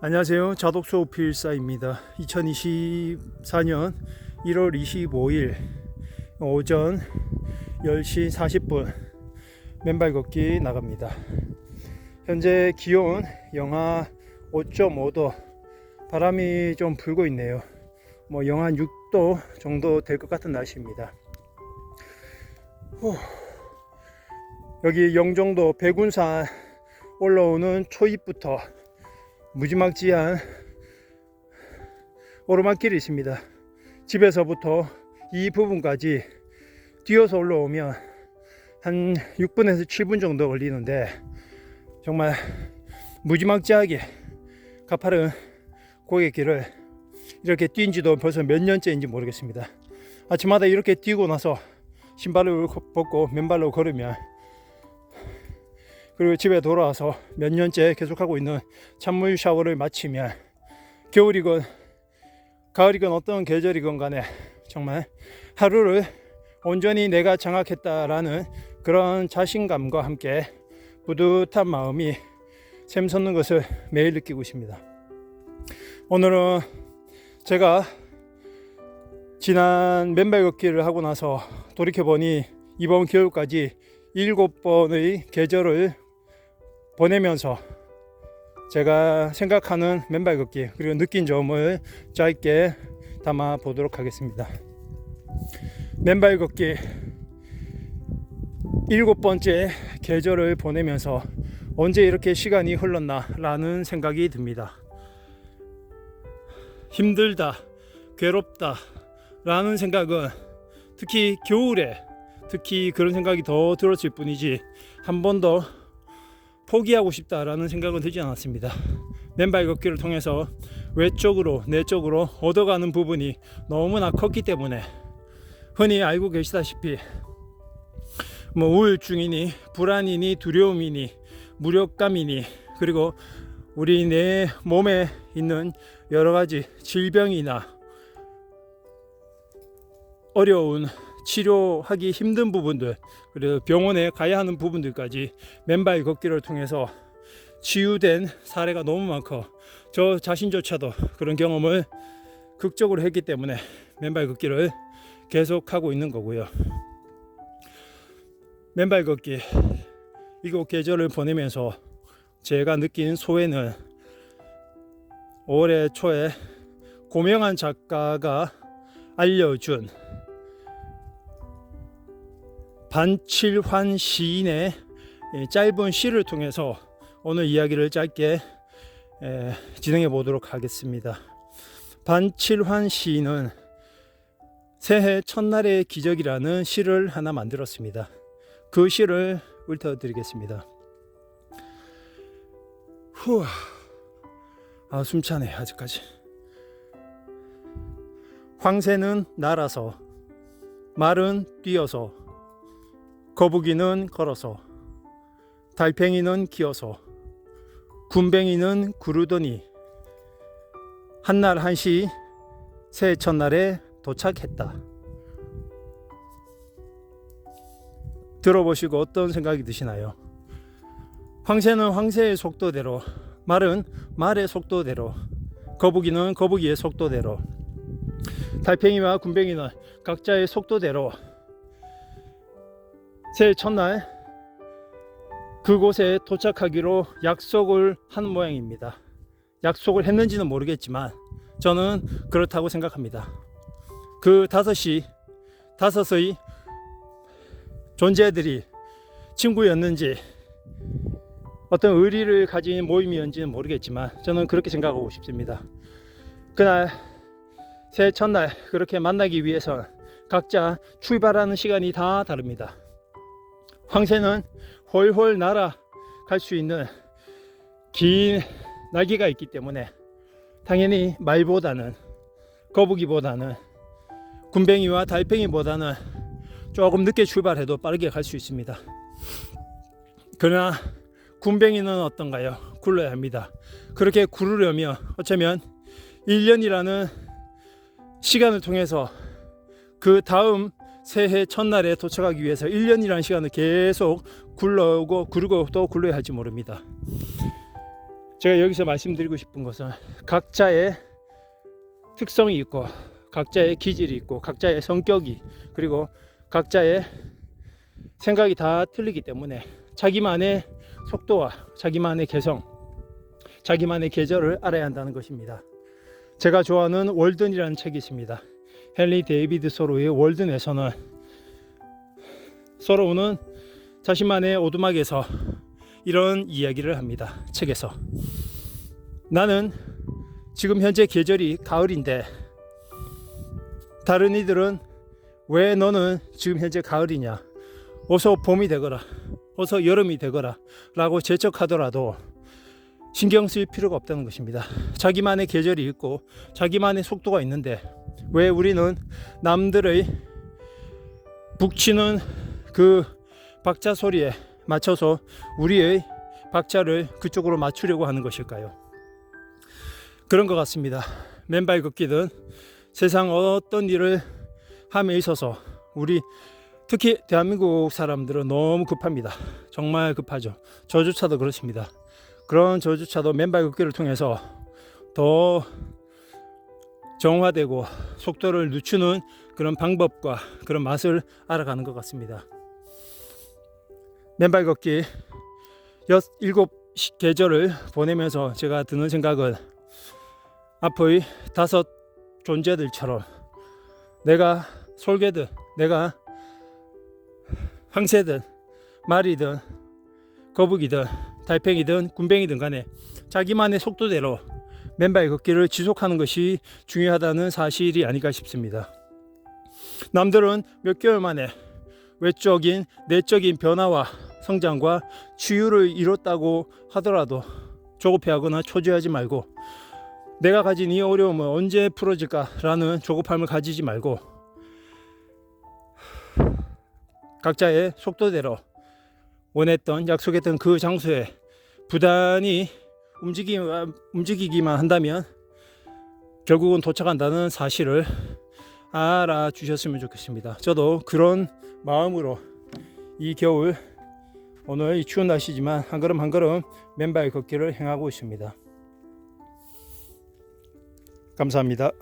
안녕하세요. 자독소 필사입니다. 2024년 1월 25일 오전 10시 40분 맨발 걷기 나갑니다. 현재 기온 영하 5.5도 바람이 좀 불고 있네요. 뭐 영하 6도 정도 될 것 같은 날씨입니다. 후. 여기 영종도 백운산 올라오는 초입부터 무지막지한 오르막길이 있습니다. 집에서부터 이 부분까지 뛰어서 올라오면 한 6분에서 7분 정도 걸리는데 정말 무지막지하게 가파른 고갯길을 이렇게 뛴 지도 벌써 몇 년째인지 모르겠습니다. 아침마다 이렇게 뛰고 나서 신발을 벗고 맨발로 걸으면 그리고 집에 돌아와서 몇 년째 계속하고 있는 찬물 샤워를 마치면 겨울이건 가을이건 어떤 계절이건 간에 정말 하루를 온전히 내가 장악했다라는 그런 자신감과 함께 뿌듯한 마음이 샘솟는 것을 매일 느끼고 있습니다. 오늘은 제가 지난 맨발 걷기를 하고 나서 돌이켜보니 이번 겨울까지 일곱 번의 계절을 보내면서 제가 생각하는 맨발 걷기 그리고 느낀 점을 짧게 담아 보도록 하겠습니다. 맨발 걷기 일곱 번째 계절을 보내면서 언제 이렇게 시간이 흘렀나 라는 생각이 듭니다. 힘들다, 괴롭다 라는 생각은 특히 겨울에 특히 그런 생각이 더 들었을 뿐이지 한 번도 포기하고 싶다라는 생각은 들지 않았습니다. 맨발 걷기를 통해서 외적으로 내적으로 얻어가는 부분이 너무나 컸기 때문에 흔히 알고 계시다시피 뭐 우울증이니 불안이니 두려움이니 무력감이니 그리고 우리 내 몸에 있는 여러 가지 질병이나 어려운 치료하기 힘든 부분들 그리고 병원에 가야 하는 부분들까지 맨발 걷기를 통해서 치유된 사례가 너무 많고 저 자신조차도 그런 경험을 극적으로 했기 때문에 맨발 걷기를 계속하고 있는 거고요. 맨발 걷기 이곳 계절을 보내면서 제가 느낀 소회는 올해 초에 고명한 작가가 알려준 반칠환 시인의 짧은 시를 통해서 오늘 이야기를 짧게 진행해 보도록 하겠습니다. 반칠환 시인은 새해 첫날의 기적이라는 시를 하나 만들었습니다. 그 시를 읊어 드리겠습니다. 후, 아 숨차네 아직까지. 황새는 날아서, 말은 뛰어서, 거북이는 걸어서, 달팽이는 기어서, 군뱅이는 구르더니 한날 한시 새해 첫날에 도착했다. 들어보시고 어떤 생각이 드시나요? 황새는 황새의 속도대로, 말은 말의 속도대로, 거북이는 거북이의 속도대로, 달팽이와 군뱅이는 각자의 속도대로 새해 첫날 그곳에 도착하기로 약속을 한 모양입니다. 약속을 했는지는 모르겠지만 저는 그렇다고 생각합니다. 그 다섯이 다섯의 존재들이 친구였는지 어떤 의리를 가진 모임이었는지는 모르겠지만 저는 그렇게 생각하고 싶습니다. 그날 새해 첫날 그렇게 만나기 위해서 각자 출발하는 시간이 다 다릅니다. 황새는 훨훨 날아갈 수 있는 긴 날개가 있기 때문에 당연히 말보다는 거북이보다는 군뱅이와 달팽이보다는 조금 늦게 출발해도 빠르게 갈 수 있습니다. 그러나 군뱅이는 어떤가요? 굴러야 합니다. 그렇게 구르려면 어쩌면 1년이라는 시간을 통해서 그 다음 새해 첫날에 도착하기 위해서 1년이라는 시간을 계속 굴러오고 구르고 또 굴러야 할지 모릅니다. 제가 여기서 말씀드리고 싶은 것은 각자의 특성이 있고 각자의 기질이 있고 각자의 성격이 그리고 각자의 생각이 다 틀리기 때문에 자기만의 속도와 자기만의 개성, 자기만의 계절을 알아야 한다는 것입니다. 제가 좋아하는 월든이라는 책이 있습니다. 헨리 데이비드 소로의 월든에서는 소로는 자신만의 오두막에서 이런 이야기를 합니다. 책에서 나는 지금 현재 계절이 가을인데 다른 이들은 왜 너는 지금 현재 가을이냐? 어서 봄이 되거라. 어서 여름이 되거라. 라고 재촉하더라도 신경 쓸 필요가 없다는 것입니다. 자기만의 계절이 있고 자기만의 속도가 있는데 왜 우리는 남들의 북치는 그 박자 소리에 맞춰서 우리의 박자를 그쪽으로 맞추려고 하는 것일까요? 그런 것 같습니다. 맨발 걷기든 세상 어떤 일을 함에 있어서 우리 특히 대한민국 사람들은 너무 급합니다. 정말 급하죠. 저조차도 그렇습니다. 그런 저조차도 맨발 걷기를 통해서 더 정화되고 속도를 늦추는 그런 방법과 그런 맛을 알아가는 것 같습니다. 맨발 걷기 여 일곱 시- 계절을 보내면서 제가 드는 생각은 앞의 다섯 존재들처럼 내가 솔개든 내가 황새든 말이든 거북이든 달팽이든 군뱅이든 간에 자기만의 속도대로 맨발 걷기를 지속하는 것이 중요하다는 사실이 아닐까 싶습니다. 남들은 몇 개월 만에 외적인 내적인 변화와 성장과 치유를 이뤘다고 하더라도 조급해하거나 초조하지 말고 내가 가진 이 어려움은 언제 풀어질까라는 조급함을 가지지 말고 각자의 속도대로 원했던 약속했던 그 장소에 부단히 움직이, 움직이기만 한다면 결국은 도착한다는 사실을 알아주셨으면 좋겠습니다. 저도 그런 마음으로 이 겨울 오늘 이 추운 날씨지만 한 걸음 한 걸음 맨발 걷기를 행하고 있습니다. 감사합니다.